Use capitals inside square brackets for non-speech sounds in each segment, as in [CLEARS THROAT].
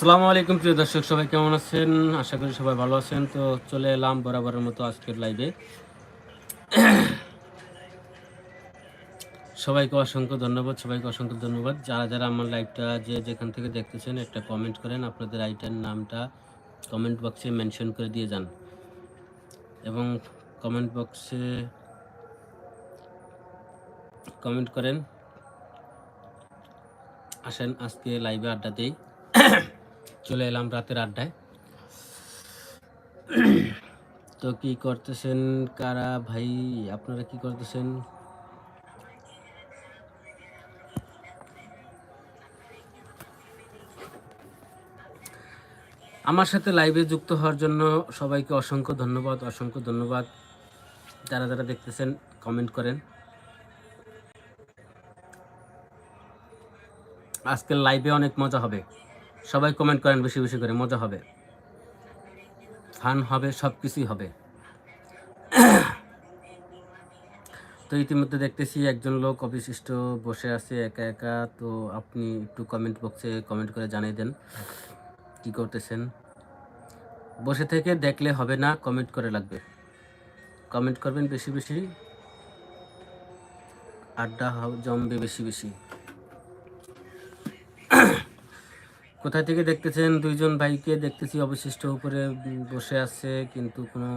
আসসালামু আলাইকুম, প্রিয় দর্শক, সবাই কেমন আছেন? আশা করি সবাই ভালো আছেন। তো চলে এলাম বরাবরের মতো আজকের লাইভে সবাইকে অসংখ্য ধন্যবাদ, সবাইকে অসংখ্য ধন্যবাদ। যারা যারা আমার লাইভটা যে যেখান থেকে দেখতেছেন, একটা কমেন্ট করেন, আপনাদের আইটার নামটা কমেন্ট বক্সে মেনশন করে দিয়ে যান। এবং কমেন্ট বক্সে কমেন্ট করেন। আসেন আজকে লাইভে আড্ডা দেই। চলে এলাম রাতের আড্ডায়। তো কি করতেছেন? কারা? ভাই, আপনারা কি করতেছেন? আমার সাথে লাইভে যুক্ত হওয়ার জন্য সবাইকে অসংখ্য ধন্যবাদ অসংখ্য ধন্যবাদ। যারা যারা দেখতেছেন কমেন্ট করেন। আজকের লাইভে অনেক মজা হবে। সবাই কমেন্ট করেন, বেশি বেশি করে, মজা হবে। ফান হবে সব কিছুই হবে। তো ইতিমধ্যে দেখতেছি একজন লোক অবিশিষ্ট বসে আছে একা একা, তো আপনি একটু কমেন্ট বক্সে কমেন্ট করে জানিয়ে দেন কি করতেছেন। বসে থেকে দেখলে হবে না কমেন্ট করে লাগবে। কমেন্ট করবেন বেশি বেশি। আড্ডা জমবে বেশি বেশি। কোথা থেকে দেখতেছেন? দুইজন ভাইকে দেখতেছি, অবশিষ্ট উপরে বসে আছে, কিন্তু কোনো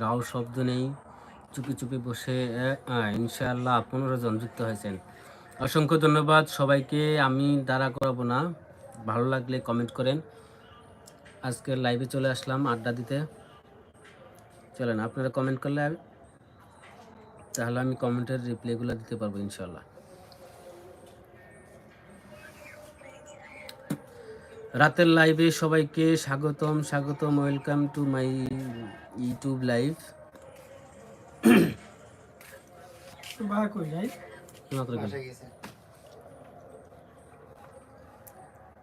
রাও শব্দ নেই। চুপি চুপি বসে ইনশাআল্লাহ পনেরো জন যুক্ত হয়েছেন। অসংখ্য ধন্যবাদ সবাইকে, আমি দাঁড়া করাবো না। ভালো লাগলে কমেন্ট করেন। আজকে লাইভে চলে আসলাম আড্ডা দিতে। চলেন, আপনারা কমেন্ট করলে তাহলে আমি কমেন্টের রিপ্লাইগুলো দিতে পারব ইনশাল্লাহ রাতের লাইভে সবাইকে স্বাগতম স্বাগতম welcome to my YouTube live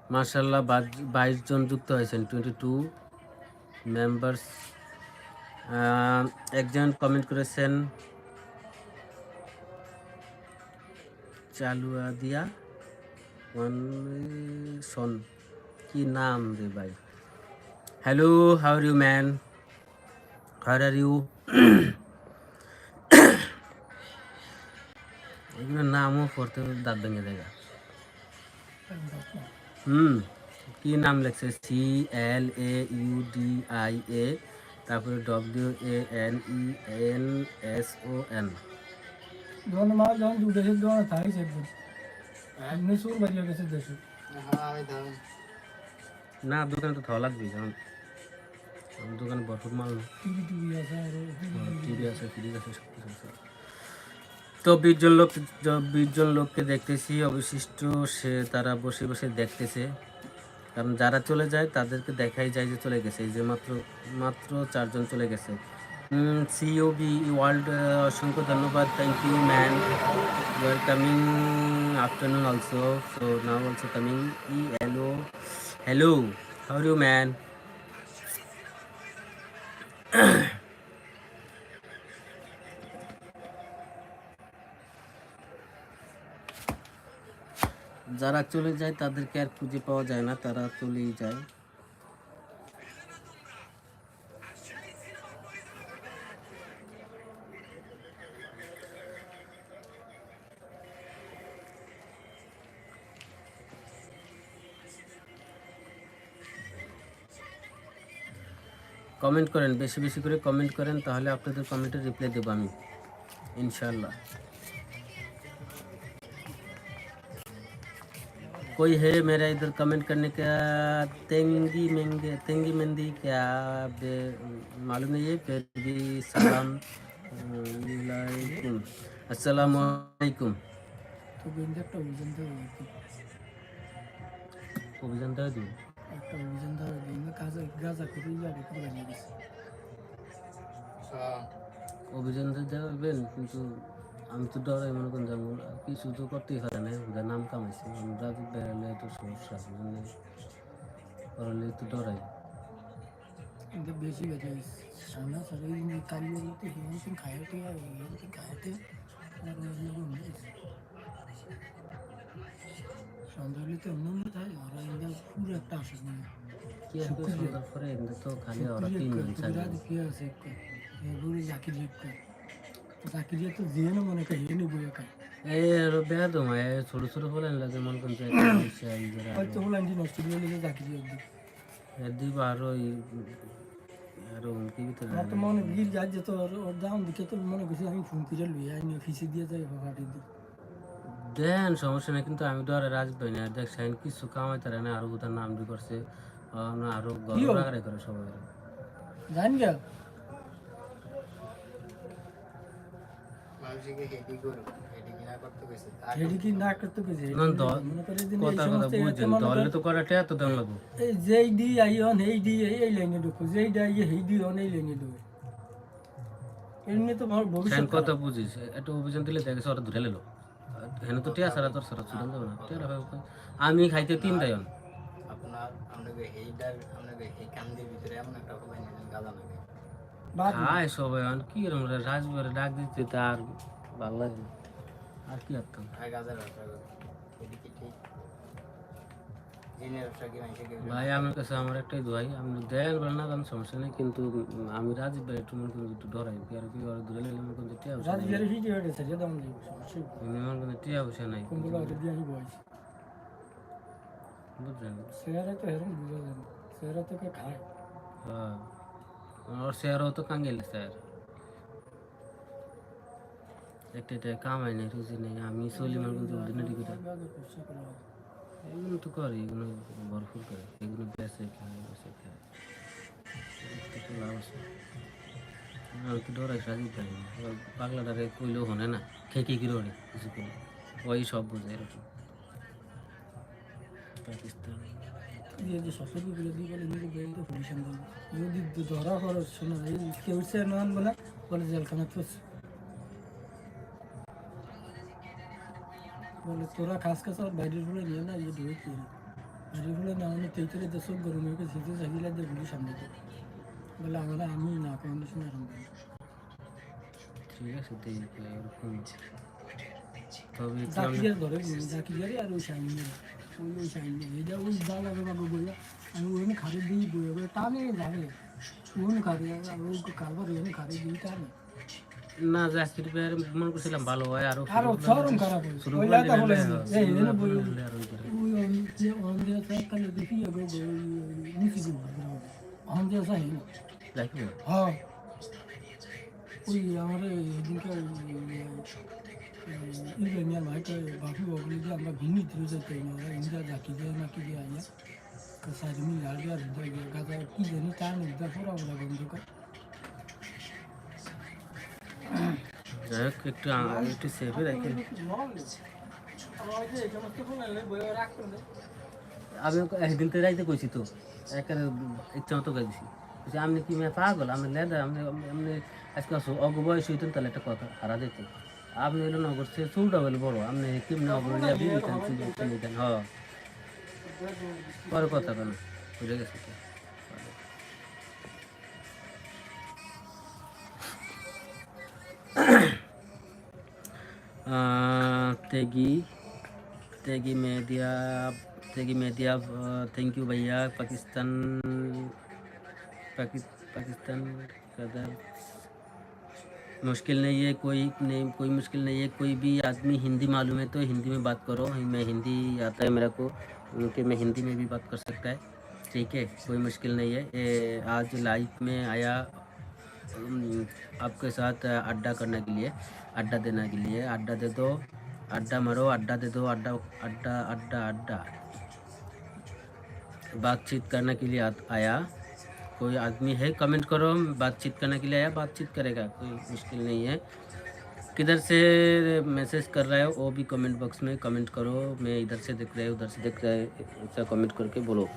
মার্শাল্লাহ বাইশ জন যুক্ত হয়েছেন টোয়েন্টি টু মেম্বার্স একজন কমেন্ট করেছেন চালুয়া দিয়া ওয়ান সন কি নাম রে ভাই hello how are you man how are you এগুলো নামও পড়তে দাঁত ভেঙে দেখা হুম কি নাম লেখছে C L A U D I A তারপরে W A N E N S O N যখন মা যখন দু দেশের দোকানে থাকি সেদিন এমনি সুর বাজিয়ে গেছে দেশে না, দোকানে তো থাওয়া লাগবে কারণ আমার দোকানে ভরপুর মাল টিভি টিভি আছে টিভি আছে ফ্রিজ আছে, সব কিছু আছে। তো বিশজন লোক বিশজন লোককে দেখতেছি, অবশিষ্ট সে তারা বসে বসে দেখতেছে। কারণ যারা চলে যায়, তাদেরকে দেখাই যায় যে চলে গেছে, এই যে মাত্র মাত্র চারজন চলে গেছে। সিওবি ওয়ার্ল্ড অসংখ্য ধন্যবাদ thank you man you are coming afternoon also so now also coming E hello hello how you man যারা চলে যায়, তাদেরকে আর খুঁজে পাওয়া যায় না, তারা চলেই যায়। কমেন্ট করেন বেশি বেশি করে কমেন্ট করেন তাহলে আপনাদের কমেন্টের রিপ্লাই দেবো আমি ইনশাল্লাহ कोई है मेरा इधर कमेंट करने का तेंगी मेंगे तेंगी मेहंदी क्या बे- मालूम नहीं है फिर भी सलाम अलैकुम अस्सलाम वालेकुम তো কিন্তু একটা অভিযান দেওয়া হয়েছে অভিযান দেওয়া দিন একটা অভিযান দেওয়া হয়েছে না গাজা গাজা করে ইয়ারে করে বানিয়ে গেছে অভিযান তো দেবেন কিন্তু আমি তো ডরাই মনে করেন যেমন কিছু তো করতেই পারে না ওদের নাম কামাইছে আমরা তো বেরোলে একটু সমস্যা মানে করলে একটু ডরাই কিন্তু বেশি বেঁচে গেছে সামনে সরে কারিগর তো হিমন্ত খায়াতে আর হিমন্ত খায়াতে সন্ধ্যা হলে তো অন্য তাই ওরা ইন্ডিয়া পুরো একটা আসে না কি কি সুন্দর করে এমনি তো খালি ওরা তিনজন চারজন রাত কি আছে এগুলো জাকির রেট জাকির তো দিয়ে না মনে করে হেনে বইয়া খায়। এই আর বেদ মায় ছোট ছোট হলেন লাগে মন কোন চাই হয়তো হলো আন্টি নষ্ট দিয়ে নিলে জাকির রেট দিই দিব আরও আরও উনকি ভিতরে আমার তো মনে গির যার তো ওর ওর দাম দিকে তো মনে করছি আমি ফোন করে লুই আইনি ফিসে দিয়ে যাই ফাটি দিই দেন সমস্যা নেই কিন্তু আমি তো আর রাজবাই না দেখ সাইন কিছু কামাই তারা না আরও কোথাও নাম দি করছে। আরও গড়াগড়ি করে সবাই। জান যেই দি আই এই দি এই লাইনে ঢুকো যেই দি আই এই দি অন এই লাইনে ঢুকো। এমনি তো ভবিষ্যৎ কথা বুঝিস একটা অভিযান দিলে দেখে ওরা ধরে লেলো। হেন তো টিয়া সারা তোর সারা চুলান যাবে না। টিয়া রাখা আমি খাইতে তিন দায়ন। আপনার আপনাকে এইটার আপনাকে এই কান্দির ভিতরে এমন একটা হবে গাদা লাগে খায় সবাই অন কি রকম রাজবারে ডাক দিতে তার ভালো লাগে। আর কি আর গাদার ব্যবসা ভাই আমার কাছে আমার একটাই দোয়াই আমি দেন বলে না কারণ সমস্যা নেই কিন্তু আমি রাজীব ভাই একটু মনে করি একটু ডরাই কি আর কি আর দূরে লেগে মনে করি টিয়া পয়সা রাত নাই বিয়ারে হিটে হয়ে গেছে দাম দিব সমস্যা এমনি মনে করি টিয়া পয়সা নাই কোনগুলো ওটা দিয়ে আমি বয়স বুঝলেন সেরা তো হেরম বুঝা যায় না সেরা তো কে খায় হ্যাঁ और शहर हो तो कहाँ गेले शहर একটা এটা কামাই নেই রুজি নেই আমি চলি আমার কিন্তু অর্ডিনারি করে এগুলো তো করে, এগুলো ভরপুর করে। এগুলো বেসে খায় বেসে খায়। তো লাভ সাজি পাগলাটারে কইলেও হনে না, খেকি কি রোড়ে, কিছু করে ওই সব বোঝে এরকম। পাকিস্তান। যে যদি ধরা খরচ শোনো কেউ সে নন বলে বলে জেলখানা ফেস বলে তোরা খাস খাস আর বাইরের ফুলে নিয়ে না ইয়ে ঢুকে কি বাইরের ফুলে না মানে তেইতরে দেশক গরম হয়ে গেছে সেটা চাহিলে দিয়ে পুলিশ সামনে দেয় বলে আমরা আমি না কোনো শুনে আরম্ভ ঠিক আছে দেখি এরকম তবে জাকিয়ার ধরে জাকিয়ারে আর ওই সাইন ওই ওই সাইন এটা ওই জাল আগে বাবু বলল আমি ওখানে খারে দিই বই বলে টানে যাবে। ওখানে খারে ওই কালবার ওখানে খারে দিই টানে না জাকির ভাইয়ের মনে করছিলাম ভালো হয় আরো আর চরম খারাপ হয়েছে শুরু ওই করে লাতা বলে দিলে এই শুরু এনে করে বই দিলে আর ওই করে। ওই যে অন্ধে সরকার দেখি আগে নিচে দিব অন্ধে সাই জাকির ভাই? হ্যাঁ ওই আমার এদিনকে ইউরেনিয়াম হাইটা বাপু বাবুলি দিয়ে আমরা ঘুমিয়ে তুলে যেতে না ওরা ইন্দিরা জাকি দিয়ে না কি দিয়ে আইয়া সাইড মিলে আর আর গাদা কি জানি তার নির্দা পুরা ওরা বন্ধ করে আমি একদিন তো রাইতে কইছি তো, একেবারে ইচ্ছা মতো গাই দিছি। আপনি কি মেয়ে পাগল? আমি লেদা, আপনি আপনি আজকে অগ বয়স হইতেন তাহলে একটা কথা হারা যেত আপনি হইল নগর সে চুলটা হইল বড়, আপনি কেমনি অগ্র নিয়ে আপনি নিতেন চুল নিতেন হ। পরে কথা কেন বুঝে গেছে तेगी तेगी मेदिया तेगी मेदिया थैंक यू भैया पाकिस्तान पाकि, पाकिस्तान कदर मुश्किल नहीं है कोई नहीं कोई मुश्किल नहीं है कोई भी आदमी हिंदी मालूम है तो हिंदी में बात करो। मैं हिंदी आता है मेरे को क्योंकि मैं हिंदी में भी बात कर सकता है। ठीक है कोई मुश्किल नहीं है। ये आज लाइव में आया आपके साथ अड्डा करने के लिए, अड्डा देने के लिए। अड्डा दे दो, अड्डा मारो, अड्डा दे दो, अड्डा अड्डा अड्डा अड्डा। बातचीत करने के लिए आया। कोई आदमी है? कमेंट करो। बातचीत करने के लिए आया। बातचीत करेगा। कोई मुश्किल नहीं है। किधर से मैसेज कर रहे हो? वो भी कमेंट बॉक्स में कमेंट करो। मैं इधर से देख रहा है उधर से देख रहा है ऐसा कमेंट करके बोलो।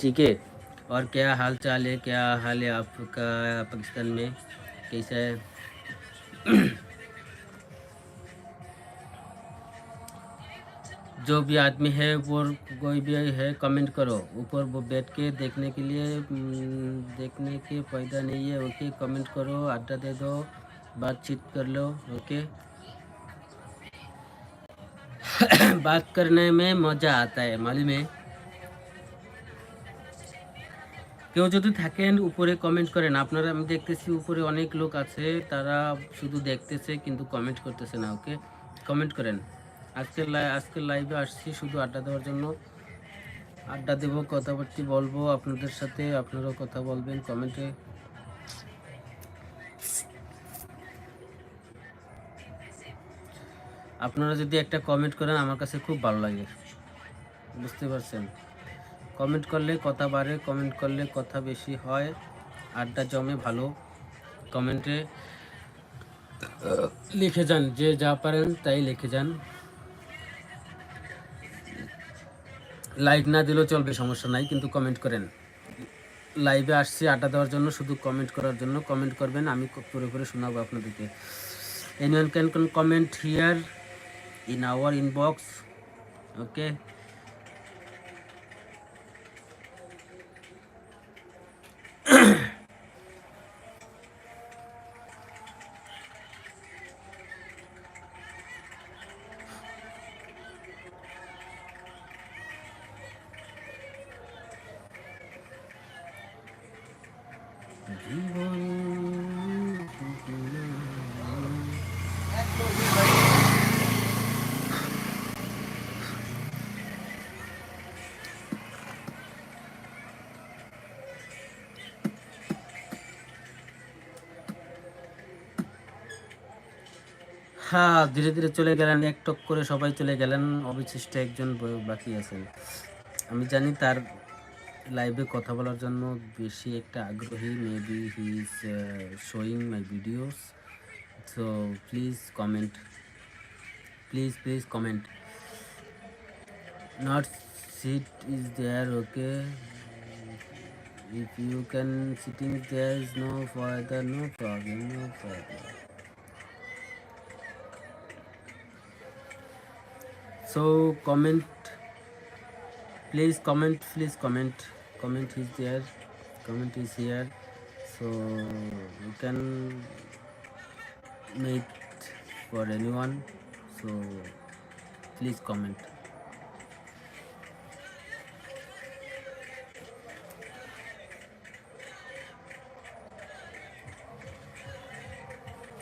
ठीक है? और क्या हाल चाल है? क्या हाल है आपका पाकिस्तान में? कैसा है? [CLEARS THROAT] जो भी आदमी है वो कोई भी है कमेंट करो। ऊपर वो बैठ के देखने के लिए हम्म, देखने के फ़ायदा नहीं है ओके कमेंट करो अड्डा दे दो बातचीत कर लो ओके [CLEARS THROAT] बात करने में मज़ा आता है मालूम है? কেউ যদি থাকেন, উপরে কমেন্ট করেন। আপনারা, আমি দেখতেছি উপরে অনেক লোক আছে, তারা শুধু দেখতেছে কিন্তু কমেন্ট করতেছে না ওকে কমেন্ট করেন। আজকের লাই- আজকের লাইভে আসছি শুধু আড্ডা দেওয়ার জন্য। আড্ডা দেবো, কথাবার্তি বলব, আপনাদের সাথে আপনারাও কথা বলবেন কমেন্টে আপনারা যদি একটা কমেন্ট করেন, আমার কাছে খুব ভালো লাগে। বুঝতে পারছেন? কমেন্ট করলে কথা বাড়ে কমেন্ট করলে কথা বেশি হয়, আড্ডা জমে ভালো। কমেন্টে লিখে যান, যে যা পারেন তাই লিখে যান। লাইক না দিলেও চলবে, সমস্যা নাই, কিন্তু কমেন্ট করেন। লাইভে আসছি, আড্ডা দেওয়ার জন্য, শুধু কমেন্ট করার জন্য। কমেন্ট করবেন, আমি করে করে শোনাবো আপনাদেরকে। Anyone can comment here in our inbox, okay? হ্যাঁ ধীরে ধীরে চলে গেলেন একটক করে সবাই চলে গেলেন। অবশিষ্ট একজন বাকি আছেন আমি জানি তার লাইভে কথা বলার জন্য বেশি একটা আগ্রহী। Maybe he is showing my videos so please comment please please comment not sit is there okay if you can sitting, there is no further, no problem no problem. So comment please comment please comment comment is there comment is here so you can make for anyone so please comment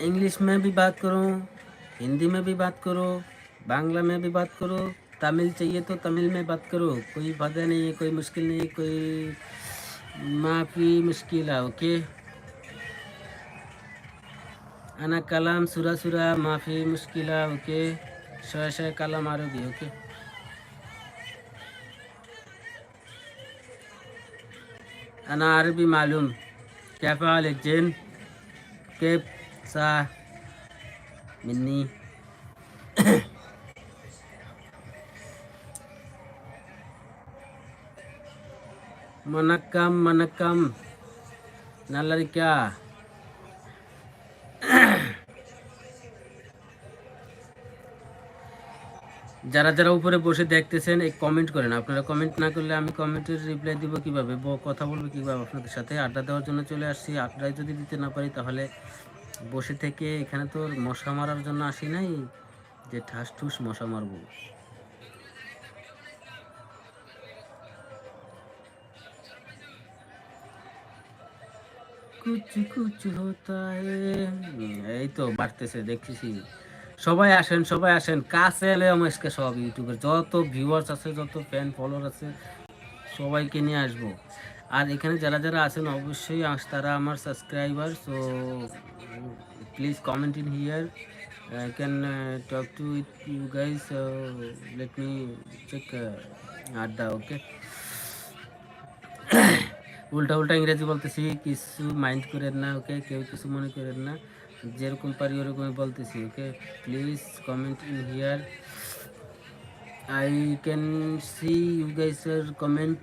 English में भी बात करो हिंदी में भी बात करो बांग्ला में भी बात करो, तमिल चाहिए तो तमिल में बात करो। कोई बाधा नहीं है, कोई मुश्किल नहीं है, कोई माफ़ी मुश्किल है ओके अना कलाम सुरा सुरा, माफ़ी मुश्किल है ओके शह शह कलम मारोगे ओके अना अरबी मालूम। क्या फ़ाल जिन? के सा मिन्नी। வணக்கம் வணக்கம் நல்லா இருக்கியா যারা যারা উপরে বসে দেখতেছেন এই কমেন্ট করেন আপনারা কমেন্ট না করলে আমি কমেন্টের রিপ্লাই দিব কিভাবে ব- কথা বলবো কিভাবে আপনাদের সাথে আড্ডা দেওয়ার জন্য চলে আসছি আড্ডায় যদি দিতে না পারি তাহলে বসে থেকে এখানে তো মশা মারার জন্য আসি নাই যে ঠাস ঠুস মশা মারবো কুচ কুচ হতা এই তো বাড়তেছে, দেখতেছি। সবাই আসেন সবাই আসেন। কাছে এলে আজকে সব ইউটিউবের যত ভিউয়ার্স আছে, যত ফ্যান ফলোয়ার আছে, সবাইকে নিয়ে আসব। আর এখানে যারা যারা আছেন, অবশ্যই তারা আমার subscriber so please comment in here I can talk to with you guys let me check আড্ডা ওকে উল্টা উল্টা ইংরেজি বলতেছি, কিছু মাইন্ড করেন না ওকে কেউ কিছু মনে করেন না। যেরকম পারি ওরকমই বলতেছি okay please comment in here I can see you guys এর কমেন্ট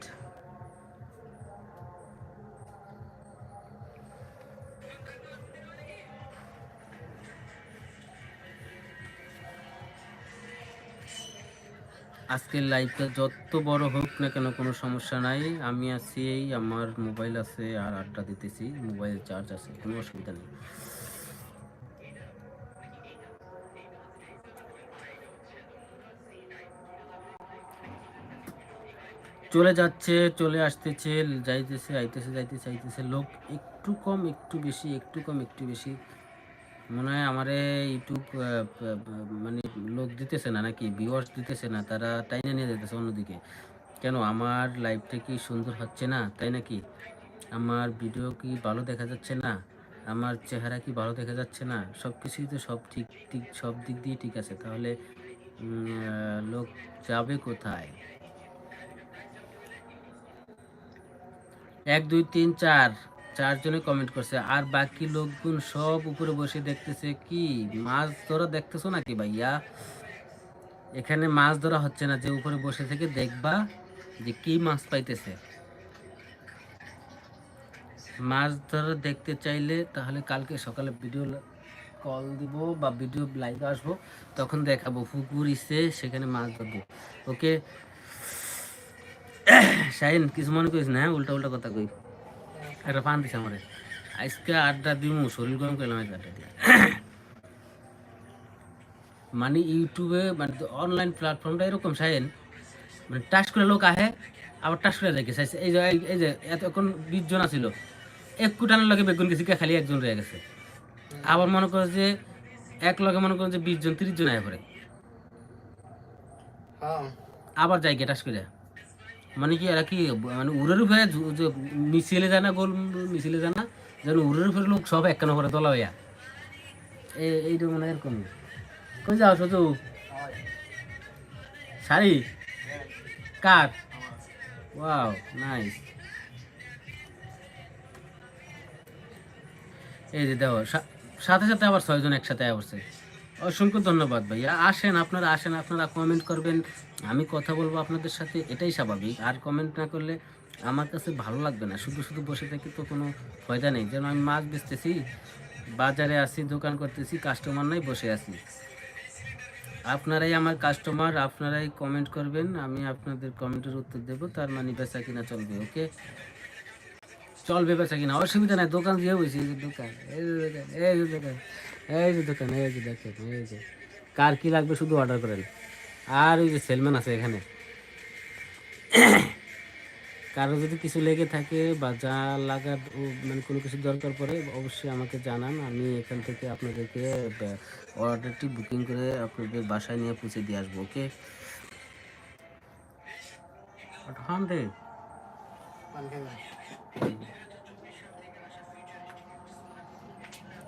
আজকের লাইফটা যত বড় হোক না কেন কোনো সমস্যা নাই। আমি আছি এই, আমার মোবাইল আছে আর আড্ডা দিতেছি মোবাইল চার্জ আছে, কোনো অসুবিধা নেই। চলে যাচ্ছে, চলে আসতেছে, যাইতেছে, আইতেছে যাইতেছে, আইতেছে। লোক একটু কম, একটু বেশি, একটু কম, একটু বেশি। মনে হয় আমারে ইউটিউব মানে লোক দিতেছে না নাকি? ভিউয়ার্স দিতেছে না, তারা টাইনে নিয়ে যেতেছে অন্যদিকে। কেন? আমার লাইফটা কি সুন্দর হচ্ছে না, তাই নাকি? আমার ভিডিও কি ভালো দেখা যাচ্ছে না? আমার চেহারা কি ভালো দেখা যাচ্ছে না? সব কিছুই তো সব ঠিক ঠিক, সব দিক দিয়ে ঠিক আছে। তাহলে লোক যাবে কোথায়? এক, দুই, তিন, চার। চারজনে কমেন্ট করছে, আর বাকি লোকগুন সব উপরে বসে দেখতেছে, কি মাছ ধরা দেখতেছো নাকি ভাইয়া? এখানে মাছ ধরা হচ্ছে না, যে উপরে বসে থেকে দেখবা যে কি মাছ পাইতেছে। মাছ ধরা দেখতে চাইলে তাহলে কালকে সকালে ভিডিও কল দিব বা ভিডিও লাইভ আসব, তখন দেখাবো। পুকুর ইসে, সেখানে মাছ ধরবো। ওকে [COUGHS] শাহিন, কিছু মনে করিস না হ্যাঁ? উল্টা উল্টা কথা কই। একটা পান দিছে আমারে। আজকে আড্ডা দিমু শরীর গরম করলাম আজকে আড্ডা দিয়ে মানে ইউটিউবে মানে অনলাইন প্ল্যাটফর্মটা এরকম শাহিন মানে টাচ করে লোক আহে আবার টাচ করে রেখে চাইছে এই যে এই- যে এতক্ষণ বিশ জন আছিল। এক কুটানের লগে বেগুন গেছি খালি একজন রয়ে গেছে। আবার মনে করো যে এক লগে মনে করো যে বিশ জন তিরিশ জন আয় পড়ে। হ্যাঁ। আবার যাই গেটাস করে। মানে কি এরা কি মানে উড়ের উপরে মিছিলে যায় না গোল, মিছিলে যায় না, যেন উড়ের উপরে লোক সব এক করে তোলা হইয়া। এই এইটা মনে এরকম। কই যাও সজু? শাড়ি? কার? Wow, nice. এই যে দেখো সাথে সাথে আবার ছয়জন একসাথে আসছে অসংখ্য ধন্যবাদ ভাইয়া। আসেন, আপনারা আসেন, আপনারা কমেন্ট করবেন। আমি কথা বলব আপনাদের সাথে, এটাই স্বাভাবিক। আর কমেন্ট না করলে আমার কাছে ভালো লাগবে না। শুধু শুধু বসে থেকে তো কোনো ফায়দা নেই। যেন আমি মাছ বেচতেছি, বাজারে আসি, দোকান করতেছি কাস্টমার নাই, বসে আছি। আপনারাই আমার কাস্টমার আপনারাই কমেন্ট করবেন, আমি আপনাদের কমেন্টের উত্তর দেব। তার মানে বেচা কিনা চলবে ওকে চলবে বেচা কিনা। অসুবিধা নাই, দোকান দিয়ে বসি এই যে দোকান, এই যে দোকান, এই যে দোকান, এই যে দোকান, এই যে দেখেন, এই যে। কার কি লাগবে শুধু অর্ডার করেন। আর ওই যে সেলম্যান আছে এখানে। কারও যদি কিছু লেগে থাকে বা যা লাগার মানে কোনো কিছু দরকার পড়ে, অবশ্যই আমাকে জানান। আমি এখান থেকে আপনাদেরকে অর্ডারটি বুকিং করে আপনাদের বাসায় নিয়ে পৌঁছে দিয়ে আসব, ওকে? হান্ড্রেড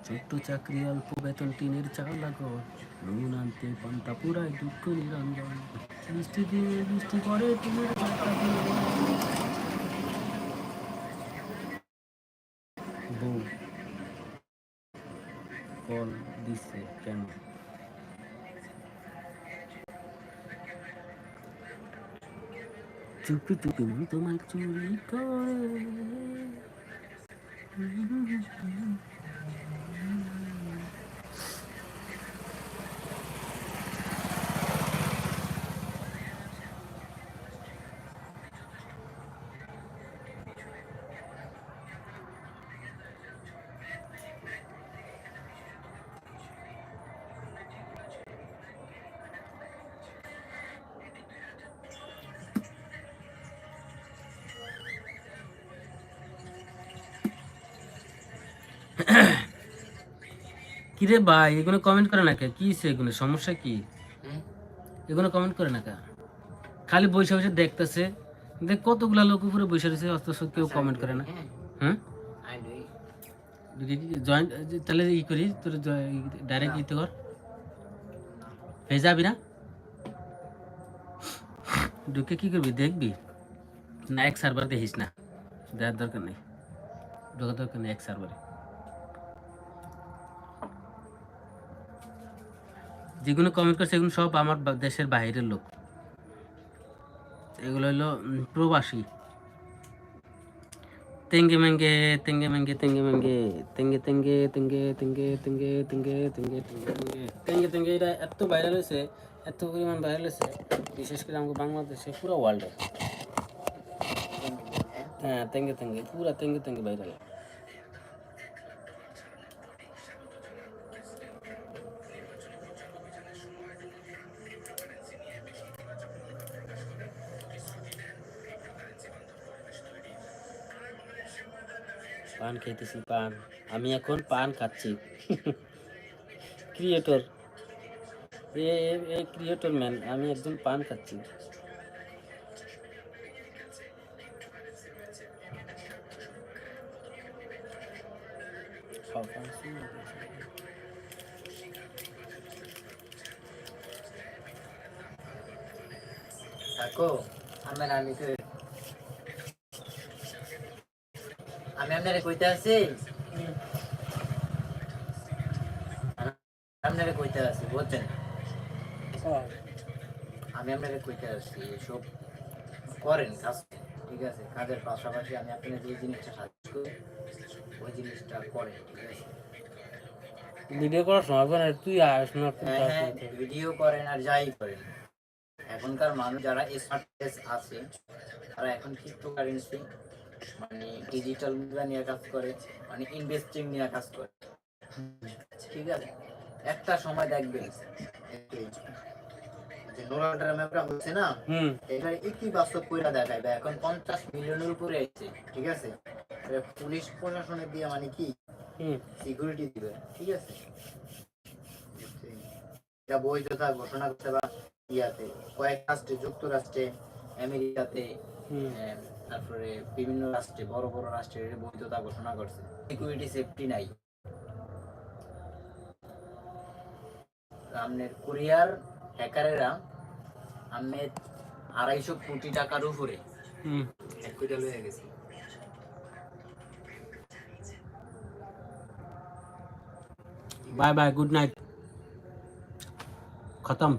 ছোট্ট চাকরি, অল্প বেতন, টিনের চাল লাগো নুন আনতে পান্তা পুরাই দুঃখ নিরঞ্জন। বৃষ্টি দিয়ে বৃষ্টি করে বউ দিছে কেন? চুপি চুপি তোমার চুরি করে। কিরে ভাই এগুলো কমেন্ট করে না কে? কি এগুলো? সমস্যা কি? এগুলো কমেন্ট করে না কে? খালি বসে বসে দেখতেছে। দেখ কতগুলা লোক উপরে বসে রয়েছে অথচ কেউ কমেন্ট করে না। হ্যাঁ। জয়েন্ট তাহলে ই করি তোর ডাইরেক্ট ইতে কর। যাবি না? ঢুকে কি করবি? দেখবি? না এক সার্ভার দেখিস না। দেওয়ার দরকার নেই। ঢোকার দরকার নেই এক সার্ভারে যেগুলো কমেন্ট করছে এগুলো সব আমার দেশের বাইরের লোক। এগুলো হলো প্রবাসী। তেঙ্গে মেঙ্গে তেঙ্গে মেঙ্গে তেঙ্গে মেঙ্গে, তেঙ্গে তেঙ্গে তেঙ্গে তেঙ্গে তেঙ্গে তেঙ্গে তেঙ্গে তেঙ্গে তেঙ্গে। এটা এত ভাইরাল হয়েছে, এত পরিমাণ ভাইরাল হয়েছে, বিশেষ করে আমাকে বাংলাদেশে, পুরো ওয়ার্ল্ডে হ্যাঁ তেঙ্গে তেঙ্গে, পুরা তেঙ্গে তেঙ্গে ভাইরাল পান খাইতেছি, পান। আমি এখন পান খাচ্ছি। [LAUGHS] ক্রিয়েটর এ ক্রিয়েটর ম্যান আমি একজন পান খাচ্ছি খাও, পান শুরু হয়ে গেছে। থাকো আমার আমি তো আমি আপনারে কইতে আছি আপনারে কইতে আছি বুঝছেন? আমি আপনারে কইতে আছি এসব করেন কাজ ঠিক আছে? কাজের পাশাপাশি আমি আপনার যে জিনিসটা সাহায্য করি ওই জিনিসটা করেন ঠিক আছে? ভিডিও করার সময় না তুই আস না হ্যাঁ হ্যাঁ। ভিডিও করেন আর যাই করেন। এখনকার মানুষ যারা স্মার্ট আছে তারা এখন ক্রিপ্টোকারেন্সি মানে ডিজিটাল মুদ্রা নিয়ে কাজ করে মানে ইনভেস্টিং নিয়ে কাজ করে। ঠিক আছে? একটা সময় দেখবেন হচ্ছে না এটা ইতিবাচক কইরা দেখাইবে এখন পঞ্চাশ মিলিয়নের উপরে আছে ঠিক আছে? পুলিশ প্রশাসনের দিয়ে মানে কি? হুম। সিকিউরিটি দিবে ঠিক আছে? এটা বৈধতা ঘোষণা করতে বা ইয়াতে কয়েক রাষ্ট্রে যুক্তরাষ্ট্রে আমেরিকাতে তারপরে বিভিন্ন রাষ্ট্রে বড় বড় রাষ্ট্রে এর বৈধতা ঘোষণা করছে। সিকিউরিটি সেফটি নাই। আপনার কোরিয়ার হ্যাকারেরা আপনার আড়াইশো কোটি টাকার উপরে কোটি হয়ে গেছে। Bye bye good night. খতম।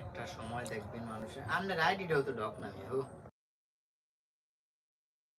একটা সময় দেখবেন মানুষের। আপনার আইডিটাও তো ডক ও